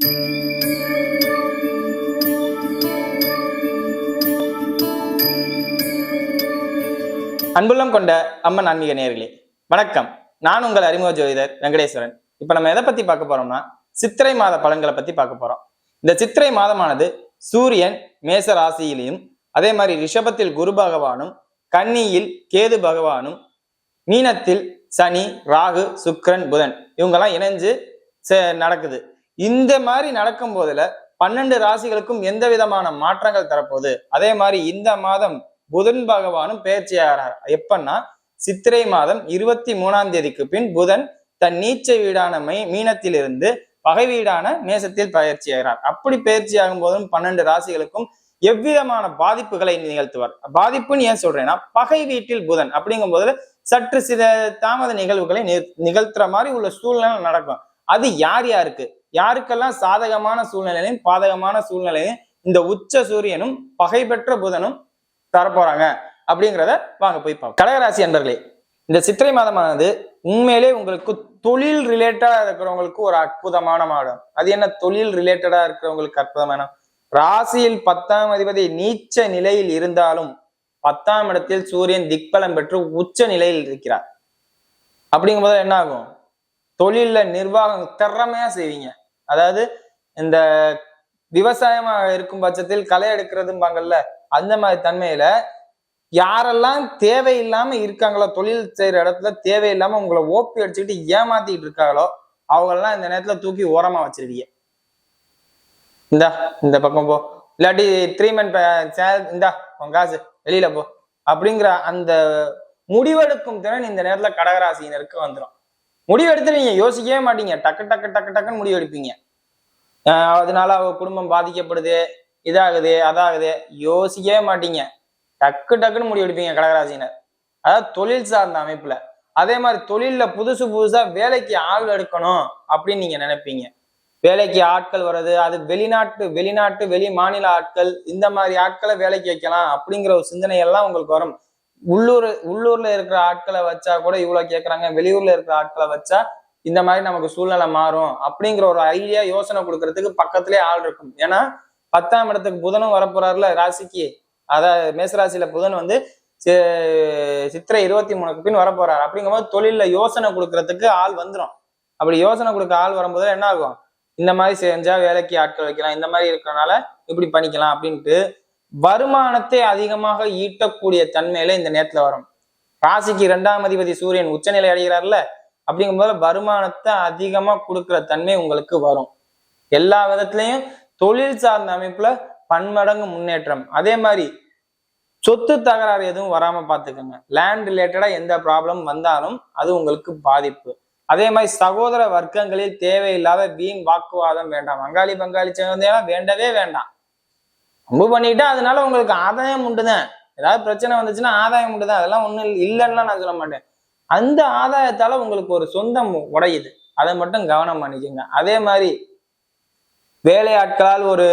அன்புள்ளம் கொண்ட அம்மன் ஆன்மீக நேர்களே வணக்கம். நான் உங்கள் அறிமுக ஜோதிடர் வெங்கடேஸ்வரன். இப்ப நம்ம எதை பத்தி பார்க்க போறோம்னா சித்திரை மாத பலன்களை பத்தி பார்க்க போறோம். இந்த சித்திரை மாதமானது சூரியன் மேச ராசியிலையும் அதே மாதிரி ரிஷபத்தில் குரு பகவானும் கன்னியில் கேது பகவானும் மீனத்தில் சனி ராகு சுக்ரன் புதன் இவங்கெல்லாம் இணைஞ்சு சே- நடக்குது. இந்த மாதிரி நடக்கும் போதுல பன்னெண்டு ராசிகளுக்கும் எந்த விதமான மாற்றங்கள் தரப்போகுது? அதே மாதிரி இந்த மாதம் புதன் பகவானும் பயிற்சியாகிறார் எப்பன்னா சித்திரை மாதம் இருபத்தி மூணாம் தேதிக்கு பின் புதன் தன் நீச்ச வீடான மை மீனத்திலிருந்து பகை வீடான மேசத்தில் பயிற்சியாகிறார் அப்படி பயிற்சி ஆகும் போதும் பன்னெண்டு ராசிகளுக்கும் எவ்விதமான பாதிப்புகளை நிகழ்த்துவார்? பாதிப்புன்னு ஏன் சொல்றேன்னா பகை வீட்டில் புதன் அப்படிங்கும் போது சற்று சில தாமத நிகழ்வுகளை நிகழ்த்துற மாதிரி உள்ள சூழ்நிலை நடக்கும். அது யார் யாருக்கு? யாருக்கெல்லாம் சாதகமான சூழ்நிலையும் பாதகமான சூழ்நிலையும் இந்த உச்ச சூரியனும் பகை பெற்ற புதனும் தரப்போறாங்க. அப்படிங்கிறத வாங்க போய் பார்ப்போம். கடகராசி அன்பர்களே இந்த சித்திரை மாதமானது உண்மையிலே உங்களுக்கு தொழில் ரிலேட்டடா இருக்கிறவங்களுக்கு ஒரு அற்புதமான மாதம். அது என்ன தொழில் ரிலேட்டடா இருக்கிறவங்களுக்கு அற்புதமான? ராசியில் பத்தாம் அதிபதி நீச்ச நிலையில் இருந்தாலும் பத்தாம் இடத்தில் சூரியன் திக்பலம் பெற்று உச்ச நிலையில் இருக்கிறார். அப்படிங்கும்போது என்ன ஆகும்? தொழில்ல நிர்வாகம் திறமையா செய்வீங்க. அதாவது இந்த விவசாயமா இருக்கும் பட்சத்தில் களை எடுக்கிறதும்பாங்கல்ல அந்த மாதிரி தன்மையில யாரெல்லாம் தேவையில்லாம இருக்காங்களோ தொழில் செய்யற இடத்துல தேவையில்லாம உங்களை ஓப்பி அடிச்சுக்கிட்டு ஏமாத்திட்டு இருக்காங்களோ அவங்களெல்லாம் இந்த நேரத்துல தூக்கி ஓரமா வச்சிருவீங்க. இந்தா இந்த பக்கம் போ. இல்லாட்டி த்ரீமன் இந்தா உன் காசு வெளியில போ. அப்படிங்கிற அந்த முடிவெடுக்கும் திறன் இந்த நேரத்துல கடகராசியினருக்கு வந்துடும் முடிவு எடுத்துருவீங்க யோசிக்கவே மாட்டீங்க. டக்கு டக்கு டக்கு டக்குன்னு முடிவெடுப்பீங்க. ஆஹ் அதனால அவ குடும்பம் பாதிக்கப்படுது இதாகுது அதாகுது. யோசிக்கவே மாட்டீங்க. டக்கு டக்குன்னு முடிவெடுப்பீங்க கடகராசினர் அதாவது தொழில் சார்ந்த அமைப்புல. அதே மாதிரி தொழில்ல புதுசு புதுசா வேலைக்கு ஆள் எடுக்கணும் அப்படின்னு நீங்க நினைப்பீங்க. வேலைக்கு ஆட்கள் வர்றது அது வெளிநாட்டு வெளிநாட்டு வெளி மாநில ஆட்கள் இந்த மாதிரி ஆட்களை வேலைக்கு வைக்கலாம் அப்படிங்கிற ஒரு சிந்தனை எல்லாம் உங்களுக்கு வரும். உள்ளூர் உள்ளூர்ல இருக்கிற ஆட்களை வச்சா கூட இவ்வளவு கேட்கறாங்க வெளியூர்ல இருக்கிற ஆட்களை வச்சா இந்த மாதிரி நமக்கு சூழ்நிலை மாறும் அப்படிங்கிற ஒரு ஐடியா யோசனை கொடுக்கறதுக்கு பக்கத்திலே ஆள் இருக்கும். ஏன்னா பத்தாம் இடத்துக்கு புதனும் வரப்போறாருல ராசிக்கு. அதாவது மேசராசியில புதன் வந்து சித்திரை இருபத்தி மூணுக்கு பின் வரப்போறாரு. அப்படிங்கும்போது தொழில யோசனை கொடுக்கறதுக்கு ஆள் வந்துடும் அப்படி யோசனை கொடுக்க ஆள் வரும்போது என்ன ஆகும் இந்த மாதிரி செஞ்சா வேலைக்கு ஆட்கள் வைக்கலாம் இந்த மாதிரி இருக்கிறனால இப்படி பண்ணிக்கலாம் அப்படின்ட்டு வருமானத்தை அதிகமாக ஈட்டக்கூடிய தன்மையில இந்த நேரத்துல வரும். ராசிக்கு இரண்டாம் அதிபதி சூரியன் உச்சநிலை அடைகிறார்ல அப்படிங்கும்போது வருமானத்தை அதிகமா கொடுக்கிற தன்மை உங்களுக்கு வரும். எல்லா விதத்திலையும் தொழில் சார்ந்த அமைப்புல பன்மடங்கு முன்னேற்றம். அதே மாதிரி சொத்து தகராறு எதுவும் வராம பாத்துக்கோங்க லேண்ட் ரிலேட்டடா எந்த ப்ராப்ளம் வந்தாலும் அது உங்களுக்கு பாதிப்பு. அதே மாதிரி சகோதர வர்க்கங்களில் தேவையில்லாத வீண் வாக்குவாதம் வேண்டாம். வங்காளி பங்காளி சேர்ந்தேனா வேண்டவே வேண்டாம். அம்பு பண்ணிட்டா அதனால உங்களுக்கு ஆதாயம் உண்டுதான். ஏதாவது பிரச்சனை வந்துச்சுன்னா ஆதாயம் உண்டுதான். அதெல்லாம் ஒண்ணும் இல்லைன்னா நான் சொல்ல மாட்டேன். அந்த ஆதாயத்தால உங்களுக்கு ஒரு சொந்தம் உடையுது. அதை மட்டும் கவனம் பண்ணிக்கோங்க. அதே மாதிரி வேலையாட்களால் ஒரு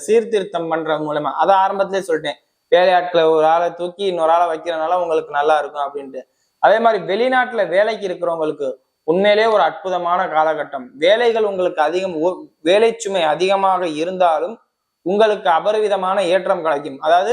சீர்திருத்தம் பண்ற மூலமா அதை ஆரம்பத்திலே சொல்லிட்டேன். வேலையாட்களை ஒரு ஆளை தூக்கி இன்னொரு ஆளை வைக்கிறனால உங்களுக்கு நல்லா இருக்கும் அப்படின்ட்டு. அதே மாதிரி வெளிநாட்டுல வேலைக்கு இருக்கிறவங்களுக்கு உண்மையிலேயே ஒரு அற்புதமான காலகட்டம். வேலைகள் உங்களுக்கு அதிகம் ஓ- வேலை சுமை அதிகமாக இருந்தாலும் உங்களுக்கு அபரிவிதமான ஏற்றம் கிடைக்கும். அதாவது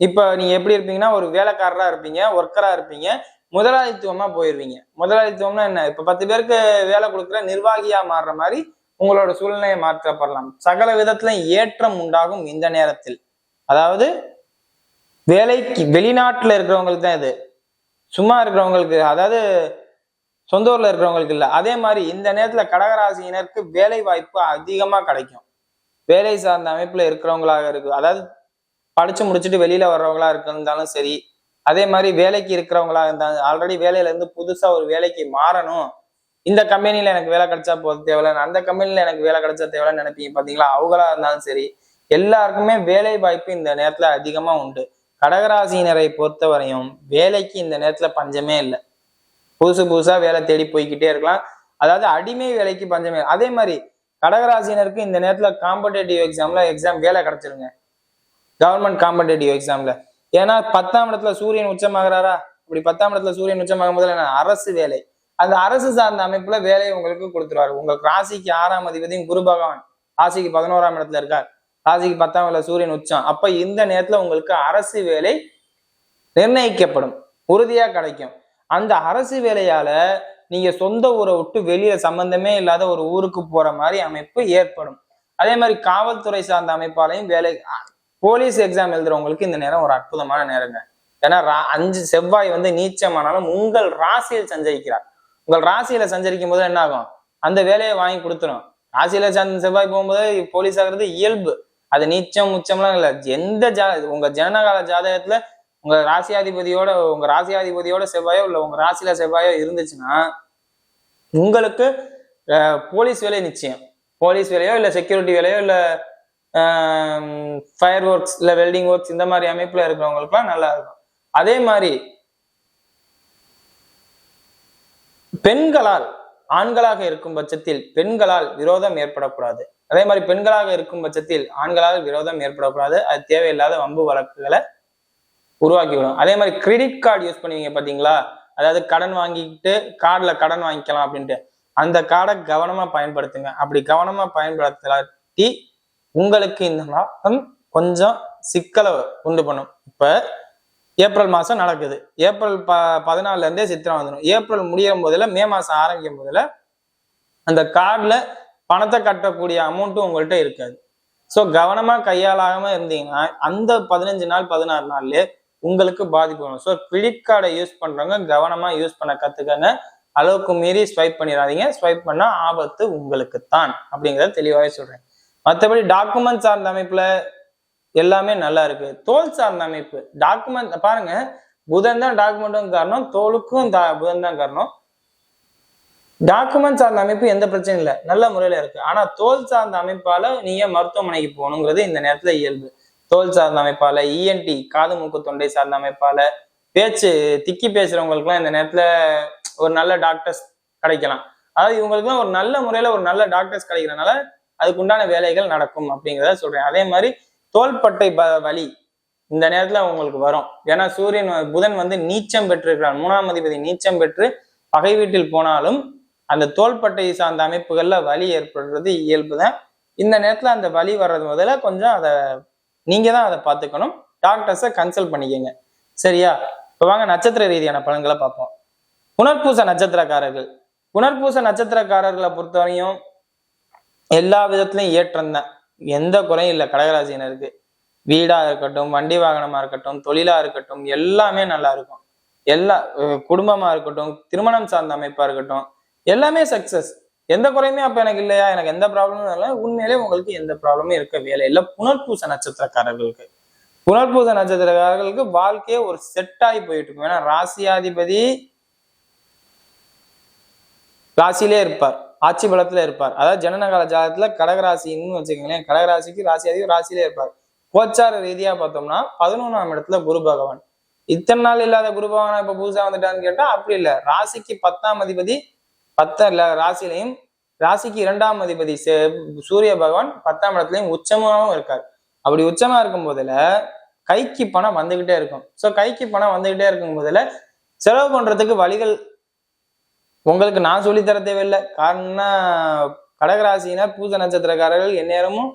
இப்போ நீங்க எப்படி இருப்பீங்கன்னா ஒரு வேலைக்காரரா இருப்பீங்க ஒர்க்கரா இருப்பீங்க முதலாளித்துவமா போயிருவீங்க. முதலாளித்துவம்னா என்ன? இப்ப பத்து பேருக்கு வேலை கொடுக்குற நிர்வாகியா மாறுற மாதிரி உங்களோட சூழ்நிலையை மாற்றப்படலாம். சகல விதத்துல ஏற்றம் உண்டாகும் இந்த நேரத்தில். அதாவது வேலைக்கு வெளிநாட்டுல இருக்கிறவங்களுக்கு தான் இது. சும்மா இருக்கிறவங்களுக்கு அதாவது சொந்த ஊர்ல இருக்கிறவங்களுக்கு இல்லை. அதே மாதிரி இந்த நேரத்துல கடகராசியினருக்கு வேலை வாய்ப்பு அதிகமா கிடைக்கும். வேலை சார்ந்த அமைப்புல இருக்கிறவங்களாக இருக்கு. அதாவது படிச்சு முடிச்சுட்டு வெளியில வர்றவங்களா இருந்தாலும் சரி அதே மாதிரி வேலைக்கு இருக்கிறவங்களா இருந்தாலும் ஆல்ரெடி வேலையில இருந்து புதுசா ஒரு வேலைக்கு மாறணும். இந்த கம்பெனில எனக்கு வேலை கிடைச்சா போது தேவையில்ல. அந்த கம்பெனில எனக்கு வேலை கிடைச்சா தேவையில்லன்னு நினைப்பீங்க பாத்தீங்களா? அவங்களா இருந்தாலும் சரி எல்லாருக்குமே வேலை வாய்ப்பு இந்த நேரத்துல அதிகமா உண்டு. கடகராசியினரை பொறுத்தவரையும் வேலைக்கு இந்த நேரத்துல பஞ்சமே இல்லை. புதுசு புதுசா வேலை தேடி போய்க்கிட்டே இருக்கலாம். அதாவது அடிமை வேலைக்கு பஞ்சமே அதே மாதிரி கடகராசினருக்கு இந்த நேரத்தில் காம்படேட்டிவ் எக்ஸாம்ல எக்ஸாம் வேலை கிடைச்சிருங்க. கவர்மெண்ட் காம்படேட்டிவ் எக்ஸாம்ல ஏன்னா பத்தாம் இடத்துல சூரியன் உச்சமாகறாரா? இப்படி பத்தாம் இடத்துல சூரியன் உச்சமாகும் போதுல அரசு வேலை. அந்த அரசு சார்ந்த அமைப்புல வேலையை உங்களுக்கு கொடுத்துருவாரு. உங்களுக்கு ராசிக்கு ஆறாம் அதிபதியும் குரு பகவான். ராசிக்கு பதினோராம் இடத்துல இருக்கார். ராசிக்கு பத்தாம் இடத்துல சூரியன் உச்சம். அப்ப இந்த நேரத்துல உங்களுக்கு அரசு வேலை நிர்ணயிக்கப்படும். உறுதியா கிடைக்கும். அந்த அரசு வேலையால நீங்க சொந்த ஊரை விட்டு வெளியில சம்பந்தமே இல்லாத ஒரு ஊருக்கு போற மாதிரி அமைப்பு ஏற்படும். அதே மாதிரி காவல்துறை சார்ந்த அமைப்பாலையும் வேலை போலீஸ் எக்ஸாம் எழுதுறவங்களுக்கு இந்த நேரம் ஒரு அற்புதமான நேரங்க. ஏன்னா ரா- அஞ்சு செவ்வாய் வந்து நீச்சமானாலும் உங்கள் ராசியில் சஞ்சரிக்கிறார். உங்கள் ராசியில சஞ்சரிக்கும் போது என்ன ஆகும்? அந்த வேலையை வாங்கி கொடுத்துரும். ராசியில செவ்வாய் போகும்போது போலீஸ் ஆகிறது இயல்பு. அது நீச்சம் உச்சம்லாம் இல்லை. எந்த ஜா உங்க ஜனகால ஜாதகத்துல உங்க ராசியாதிபதியோட உங்க ராசியாதிபதியோட செவ்வாயோ இல்ல உங்க ராசியில செவ்வாயோ இருந்துச்சுன்னா உங்களுக்கு போலீஸ் வேலை நிச்சயம். போலீஸ் வேலையோ இல்ல செக்யூரிட்டி வேலையோ இல்ல ஃபயர் ஒர்க்ஸ் இல்ல வெல்டிங் ஒர்க்ஸ் இந்த மாதிரி அமைப்புல இருக்கிறவங்களுக்குலாம் நல்லா இருக்கும். அதே மாதிரி பெண்களால் ஆண்களாக இருக்கும் பட்சத்தில் பெண்களால் விரோதம் ஏற்படக்கூடாது. அதே மாதிரி பெண்களாக இருக்கும் பட்சத்தில் ஆண்களால் விரோதம் ஏற்படக்கூடாது. அது தேவையில்லாத வம்பு வழக்குகளை உருவாக்கிவிடும். அதே மாதிரி கிரெடிட் கார்டு யூஸ் பண்ணுவீங்க பார்த்தீங்களா அதாவது கடன் வாங்கிக்கிட்டு கார்டில் கடன் வாங்கிக்கலாம் அப்படின்ட்டு. அந்த கார்டை கவனமாக பயன்படுத்துங்க. அப்படி கவனமாக பயன்படுத்தாட்டி உங்களுக்கு இந்த மாதம் கொஞ்சம் சிக்கலை உண்டு பண்ணும். இப்போ ஏப்ரல் மாதம் நடக்குது. ஏப்ரல் ப பதினாலுலேருந்தே சித்திரம் வந்துடும் ஏப்ரல் முடியும் போதில் மே மாதம் ஆரம்பிக்கும் போதில் அந்த கார்டில் பணத்தை கட்டக்கூடிய அமௌண்ட்டும் உங்கள்கிட்ட இருக்காது. ஸோ கவனமாக கையாளாகாமல் இருந்தீங்கன்னா அந்த பதினஞ்சு நாள் பதினாறு நாள்லேயே உங்களுக்கு பாதிப்பு வரும். ஸோ கிரெடிட் கார்டை யூஸ் பண்றவங்க கவனமா யூஸ் பண்ண கத்துக்கங்க. அளவுக்கு மீறி ஸ்வைப் பண்ணிடாதீங்க ஸ்வைப் பண்ணா ஆபத்து உங்களுக்கு தான் அப்படிங்கிறத தெளிவாகவே சொல்றேன். மற்றபடி டாக்குமெண்ட் சார்ந்த அமைப்புல எல்லாமே நல்லா இருக்கு. தோல் சார்ந்த அமைப்பு. டாக்குமெண்ட் பாருங்க. புதன் தான் டாக்குமெண்ட்டும் காரணம். தோலுக்கும் தா- புதன் தான் காரணம். டாக்குமெண்ட் சார்ந்த அமைப்பு எந்த பிரச்சனையும் இல்லை. நல்ல முறையில இருக்கு. ஆனா தோல் சார்ந்த அமைப்பால நீங்க மருத்துவமனைக்கு போகணுங்கிறது இந்த நேரத்துல இயல்பு. தோல் சார்ந்த அமைப்பால இஎன்டி காது மூக்கு தொண்டை சார்ந்த அமைப்பால பேச்சு திக்கி பேசுறவங்களுக்குலாம் இந்த நேரத்துல ஒரு நல்ல டாக்டர்ஸ் கிடைக்கலாம். அதாவது இவங்களுக்குலாம் ஒரு நல்ல முறையில ஒரு நல்ல டாக்டர்ஸ் கிடைக்கிறனால அதுக்கு உண்டான வேலைகள் நடக்கும் அப்படிங்கிறத சொல்றேன். அதே மாதிரி தோள்பட்டை ப- வலி இந்த நேரத்துல உங்களுக்கு வரும். ஏன்னா சூரியன் புதன் வந்து நீச்சம் பெற்றிருக்கிறான் மூணாம் அதிபதி நீச்சம் பெற்று பகை வீட்டில் போனாலும் அந்த தோள்பட்டை சார்ந்த அமைப்புகள்ல வலி ஏற்படுறது இயல்புதான். இந்த நேரத்துல அந்த வலி வர்றது முதல்ல கொஞ்சம் அதை நீங்கள் தான் அதை பார்த்துக்கணும். டாக்டர்ஸை கன்சல்ட் பண்ணிக்கோங்க. சரியா? இப்போ வாங்க நட்சத்திர ரீதியான பலன்களை பார்ப்போம். புனர்பூச நட்சத்திரக்காரர்கள். புனர்பூச நட்சத்திரக்காரர்களை பொறுத்தவரையும் எல்லா விதத்துலயும் ஏற்றம் தான். எந்த குறையும் இல்லை. கடகராசினருக்கு வீடா இருக்கட்டும் வண்டி வாகனமா இருக்கட்டும் தொழிலா இருக்கட்டும் எல்லாமே நல்லா இருக்கும். எல்லா குடும்பமாக குடும்பமா இருக்கட்டும் திருமணம் சார்ந்த அமைப்பா இருக்கட்டும் எல்லாமே சக்சஸ் எந்த குறையுமே அப்ப எனக்கு இல்லையா? எனக்கு எந்த ப்ராப்ளமும் இல்லை உண்மையிலே உங்களுக்கு எந்த ப்ராப்ளமும் இருக்க வேலை இல்லை புனர்பூச நட்சத்திரக்காரர்களுக்கு. புனர்பூச நட்சத்திரக்காரர்களுக்கு வாழ்க்கையே ஒரு செட் ஆகி போயிட்டு இருக்கும் ஏன்னா ராசியாதிபதி ராசியிலே இருப்பார். ஆட்சி பலத்துல இருப்பார். அதாவது ஜனனகால ஜாதகத்துல கடகராசின்னு வச்சுக்கோங்களேன். கடகராசிக்கு ராசி ராசியிலே இருப்பார். கோச்சார ரீதியா பார்த்தோம்னா பதினொன்றாம் இடத்துல குரு பகவான். இத்தனை நாள் இல்லாத குரு பகவானா இப்ப புதுசா வந்துட்டான்னு கேட்டா அப்படி இல்ல. ராசிக்கு பத்தாம் அதிபதி பத்த இல்ல ராசிலையும் ராசிக்கு இரண்டாம் அதிபதி சே- சூரிய பகவான் பத்தாம் இடத்துலையும் உச்சமாவும் இருக்கார். அப்படி உச்சமா இருக்கும் போதுல கைக்கு பணம் வந்துகிட்டே இருக்கும். ஸோ கைக்கு பணம் வந்துகிட்டே இருக்கும் போதுல செலவு பண்றதுக்கு வழிகள் உங்களுக்கு நான் சொல்லித்தர தர தேவையில்லை. காரணம்னா கடகராசினா பூஜை நட்சத்திரக்காரர்கள் எந்நேரமும்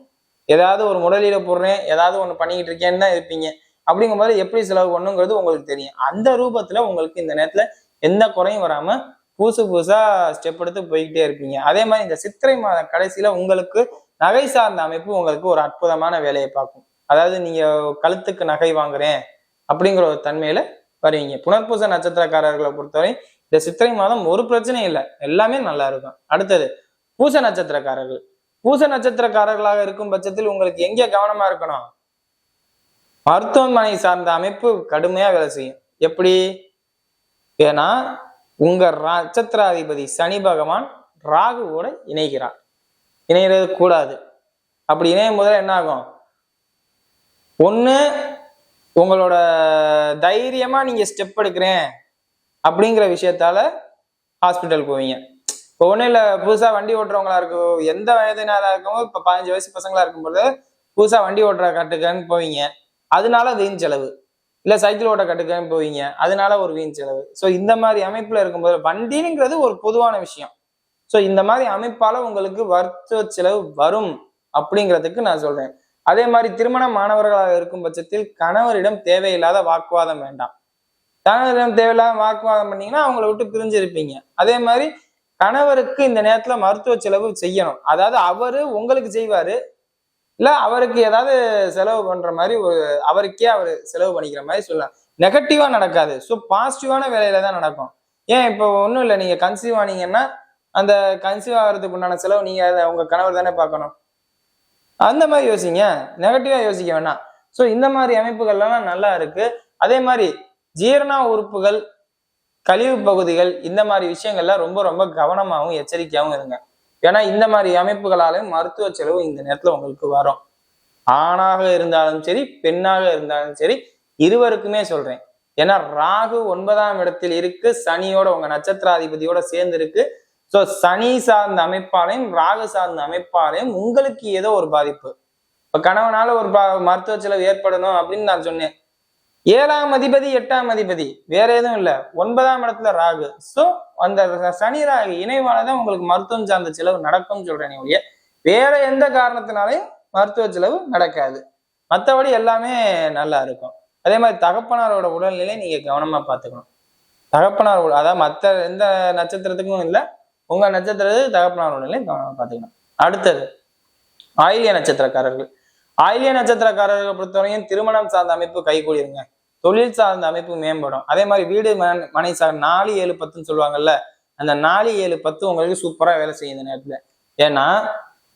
ஏதாவது ஒரு முதலீடு போடுறேன் ஏதாவது ஒன்று பண்ணிக்கிட்டு இருக்கேன்னு தான் இருப்பீங்க. அப்படிங்கும்போது எப்படி செலவு பண்ணுங்கிறது உங்களுக்கு தெரியும். அந்த ரூபத்துல உங்களுக்கு இந்த நேரத்துல எந்த குறையும் வராம புதுசு புதுசா ஸ்டெப் எடுத்து போய்கிட்டே இருப்பீங்க. அதே மாதிரி இந்த சித்திரை மாத கடைசியில உங்களுக்கு நகை சார்ந்த அமைப்பு உங்களுக்கு ஒரு அற்புதமான வேலையை பார்க்கும். அதாவது நீங்க கழுத்துக்கு நகை வாங்குறேன் அப்படிங்கிற ஒரு தன்மையில வருவீங்க. புனர்பூச நட்சத்திரக்காரர்களை பொறுத்தவரை இந்த சித்திரை மாதம் ஒரு பிரச்சனையும் இல்லை. எல்லாமே நல்லா இருக்கும். அடுத்தது பூச நட்சத்திரக்காரர்கள். பூச நட்சத்திரக்காரர்களாக இருக்கும் பட்சத்தில் உங்களுக்கு எங்கே கவனமா இருக்கணும்? மருத்துவமனை சார்ந்த அமைப்பு கடுமையா வேலை செய்யும். எப்படி? ஏன்னா உங்க நட்சத்திராதிபதி சனி பகவான் ராகுவோட இணைகிறார். இணைகிறது கூடாது. அப்படி இணையும் போது என்ன ஆகும்? ஒன்று உங்களோட தைரியமா நீங்க ஸ்டெப் எடுக்கிறேன் அப்படிங்கிற விஷயத்தால ஹாஸ்பிட்டல் போவீங்க. இப்போ ஒன்றும் இல்லை புதுசாக வண்டி ஓட்டுறவங்களா இருக்கும் எந்த வயதினராக இருக்கவோ இப்போ பதினஞ்சு வயசு பசங்களா இருக்கும்போது புதுசாக வண்டி ஓட்டுற கட்டுக்கன்னு போவீங்க. அதனால வீண் செலவு? இல்லை சைக்கிள் ஓட்ட கட்டுக்க போவீங்க. அதனால ஒரு வீண் செலவு. ஸோ இந்த மாதிரி அமைப்பில் இருக்கும்போது வண்டிங்கிறது ஒரு பொதுவான விஷயம். ஸோ இந்த மாதிரி அமைப்பால் உங்களுக்கு வர்த்தக செலவு வரும் அப்படிங்கிறதுக்கு நான் சொல்கிறேன் அதே மாதிரி திருமண மாணவர்களாக இருக்கும் பட்சத்தில் கணவரிடம் தேவையில்லாத வாக்குவாதம் வேண்டாம். கணவரிடம் தேவையில்லாத வாக்குவாதம் பண்ணீங்கன்னா அவங்கள விட்டு பிரிஞ்சு இருப்பீங்க அதே மாதிரி கணவருக்கு இந்த நேரத்துல மருத்துவ செலவு செய்யணும். அதாவது அவரு உங்களுக்கு செய்வாரு இல்லை அவருக்கு ஏதாவது செலவு பண்ணுற மாதிரி ஒரு அவருக்கே அவர் செலவு பண்ணிக்கிற மாதிரி சொல்லலாம். நெகட்டிவாக நடக்காது. ஸோ பாசிட்டிவான வேலையில தான் நடக்கும். ஏன் இப்போ ஒன்றும் இல்லை நீங்கள் கன்சீவ் ஆனீங்கன்னா அந்த கன்சீவ் ஆகிறதுக்கு உண்டான செலவு நீங்கள் அதை கணவர் தானே பார்க்கணும். அந்த மாதிரி யோசிங்க. நெகட்டிவாக யோசிக்க வேணாம். ஸோ இந்த மாதிரி அமைப்புகள்லாம் நல்லா இருக்கு. அதே மாதிரி ஜீரண உறுப்புகள் கழிவு பகுதிகள் இந்த மாதிரி விஷயங்கள்ல ரொம்ப ரொம்ப கவனமாகவும் எச்சரிக்கையாகவும் இருங்க. ஏன்னா இந்த மாதிரி அமைப்புகளாலும் மருத்துவ செலவு இந்த நேரத்துல உங்களுக்கு வரும். ஆணாக இருந்தாலும் சரி பெண்ணாக இருந்தாலும் சரி இருவருக்குமே சொல்றேன். ஏன்னா ராகு ஒன்பதாம் இடத்தில் இருக்கு சனியோட உங்க நட்சத்திராதிபதியோட சேர்ந்து இருக்கு. ஸோ சனி சார்ந்த அமைப்பாலையும் ராகு சார்ந்த அமைப்பாலையும் உங்களுக்கு ஏதோ ஒரு பாதிப்பு. இப்ப கணவனால ஒரு பா- மருத்துவ செலவு ஏற்படணும் அப்படின்னு நான் சொன்னேன். ஏழாம் அதிபதி எட்டாம் அதிபதி வேற எதுவும் இல்ல. ஒன்பதாம் இடத்துல ராகு. சோ அந்த சனி ராகு இணைவாலதான் உங்களுக்கு மருத்துவம் சார்ந்த செலவு நடக்கும்னு சொல்றேன் ஒழிய வேற எந்த காரணத்தினாலையும் மருத்துவ செலவு நடக்காது. மற்றபடி எல்லாமே நல்லா இருக்கும். அதே மாதிரி தகப்பனாரோட உடல்நிலை நீங்க கவனமா பார்த்துக்கணும். தகப்பனார் அதாவது மற்ற எந்த நட்சத்திரத்துக்கும் இல்லை உங்க நட்சத்திரத்துக்கு தகப்பனார் உடல்நிலை கவனமா பார்த்துக்கணும். அடுத்தது ஆயிலிய நட்சத்திரக்காரர்கள். ஆயிலிய நட்சத்திரக்காரர்களை பொறுத்தவரையும் திருமணம் சார்ந்த அமைப்பு கைகூடிருங்க தொழில் சார்ந்த அமைப்பு மேம்படும். அதே மாதிரி வீடு மன- மனை சார் நாலு ஏழு பத்துன்னு சொல்லுவாங்கல்ல அந்த நாலு ஏழு பத்து உங்களுக்கு சூப்பரா வேலை செய்யும் இந்த நேரத்துல. ஏன்னா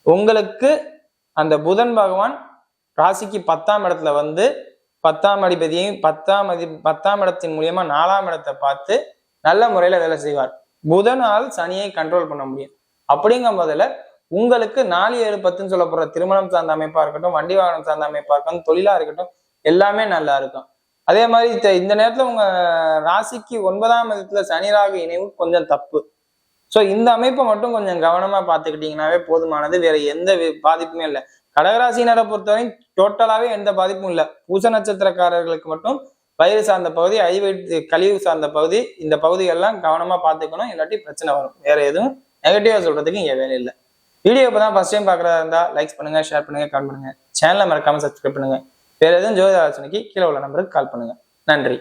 உங்களுக்கு அந்த புதன் பகவான் ராசிக்கு பத்தாம் இடத்துல வந்து பத்தாம் அதிபதியும் பத்தாம் அதி பத்தாம் இடத்தின் மூலியமா நாலாம் இடத்தை பார்த்து நல்ல முறையில வேலை செய்வார். புதனால் சனியை கண்ட்ரோல் பண்ண முடியும். அப்படிங்கும் போதுல உங்களுக்கு நாலு ஏழு பத்துன்னு சொல்லப்படுற திருமணம் சார்ந்த அமைப்பா இருக்கட்டும் வண்டி வாகனம் சார்ந்த அமைப்பா இருக்கட்டும் தொழிலா இருக்கட்டும் எல்லாமே நல்லா இருக்கும். அதே மாதிரி இந்த- இந்த நேரத்துல உங்க ராசிக்கு ஒன்பதாம் இடத்துல சனி ராகு இணைவு கொஞ்சம் தப்பு. ஸோ இந்த அமைப்பை மட்டும் கொஞ்சம் கவனமா பார்த்துக்கிட்டீங்கன்னாவே போதுமானது. வேற எந்த வி- பாதிப்புமே இல்லை. கடகராசினரை பொறுத்தவரையும் டோட்டலாவே எந்த பாதிப்பும் இல்லை. பூச நட்சத்திரக்காரர்களுக்கு மட்டும் வயிறு சார்ந்த பகுதி ஐவயிற்று கழிவு சார்ந்த பகுதி இந்த பகுதிகள்லாம் கவனமா பார்த்துக்கணும். இல்லாட்டி பிரச்சனை வரும். வேற எதுவும் நெகட்டிவா சொல்றதுக்கு இங்க வேலை இல்லை. வீடியோ இப்போ தான் ஃபர்ஸ்ட் டைம் பார்க்குறதா இருந்தா லைக்ஸ் பண்ணுங்க ஷேர் பண்ணுங்க கமெண்ட் பண்ணுங்க. சேனலை மறக்காம சப்ஸ்கிரைப் பண்ணுங்க. வேற எதுவும் ஜோதிட ஆலோசனைக்கு கீழே உள்ள நம்பருக்கு கால் பண்ணுங்க. நன்றி.